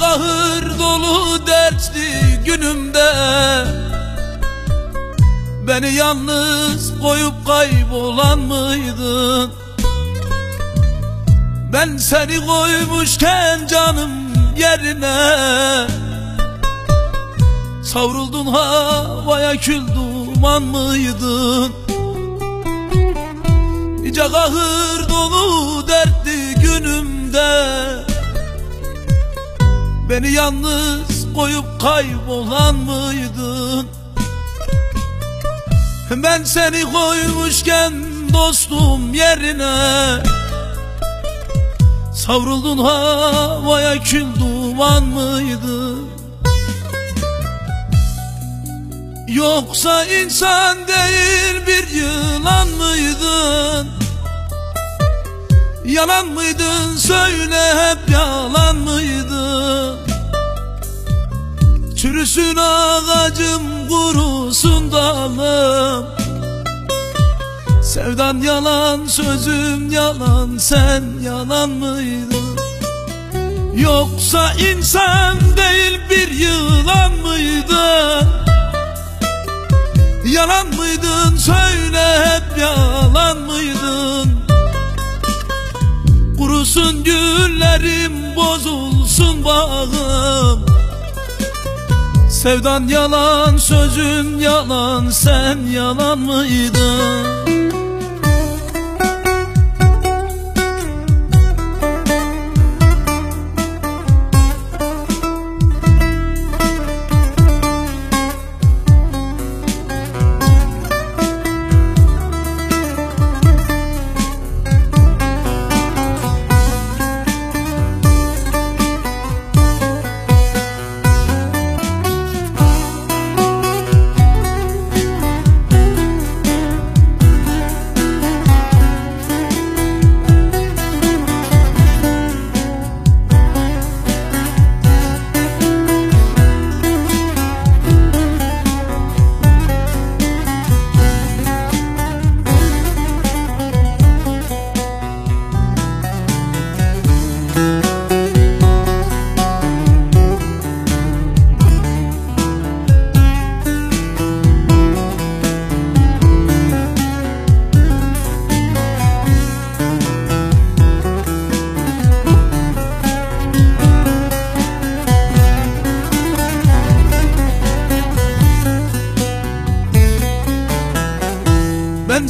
Kahır dolu dertli günümde Beni yalnız koyup kaybolan mıydın? Ben seni koymuşken canım yerine Savruldun havaya kül duman mıydın? Nice kahır dolu dertli günümde Beni yalnız koyup kaybolan mıydın? Ben seni koymuşken dostum yerine Savruldun havaya kül duman mıydı? Yoksa insan değil bir yılan mıydın? Yalan mıydın söyle hep yalan mıydın? Çürüsün ağacım kurusun dalım Sevdan yalan sözüm yalan sen yalan mıydın? Yoksa insan değil bir yılan mıydın? Yalan mıydın söyle hep yalan mıydın? Kurusun güllerim bozulsun bağım Sevdan yalan sözün yalan sen yalan mıydın?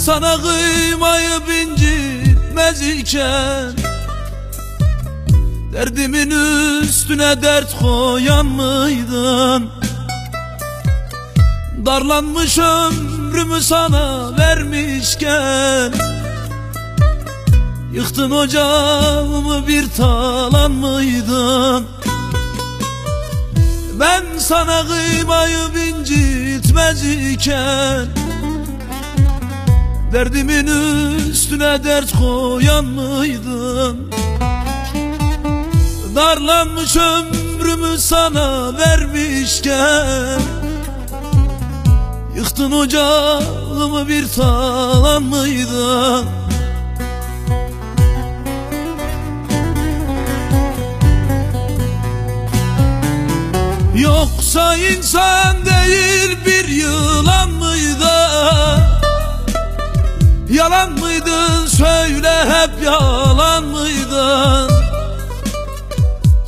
Sana kıymayıp incitmez iken Derdimin üstüne dert koyan mıydın? Darlanmış ömrümü sana vermişken Yıktın ocağımı bir talan mıydın? Ben sana kıymayıp incitmez iken Derdimin üstüne dert koyan mıydın? Darlanmış ömrümü sana vermişken Yıktın ocağımı bir talan mıydın? Yoksa insan değil bir yılan mıydı? Yalan mıydın söyle hep yalan mıydın?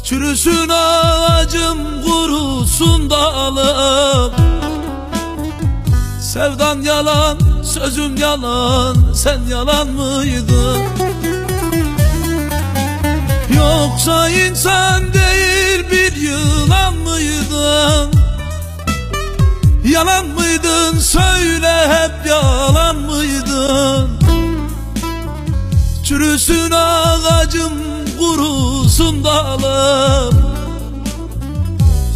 Çürüsün ağacım kurusun dalım Sevdan yalan sözüm yalan sen yalan mıydın? Yoksa insan değil bir yılan mıydın? Yalan mıydın söyle Çürüsün ağacım kurusun dalım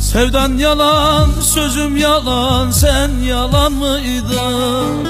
Sevdan yalan sözüm yalan sen yalan mıydın?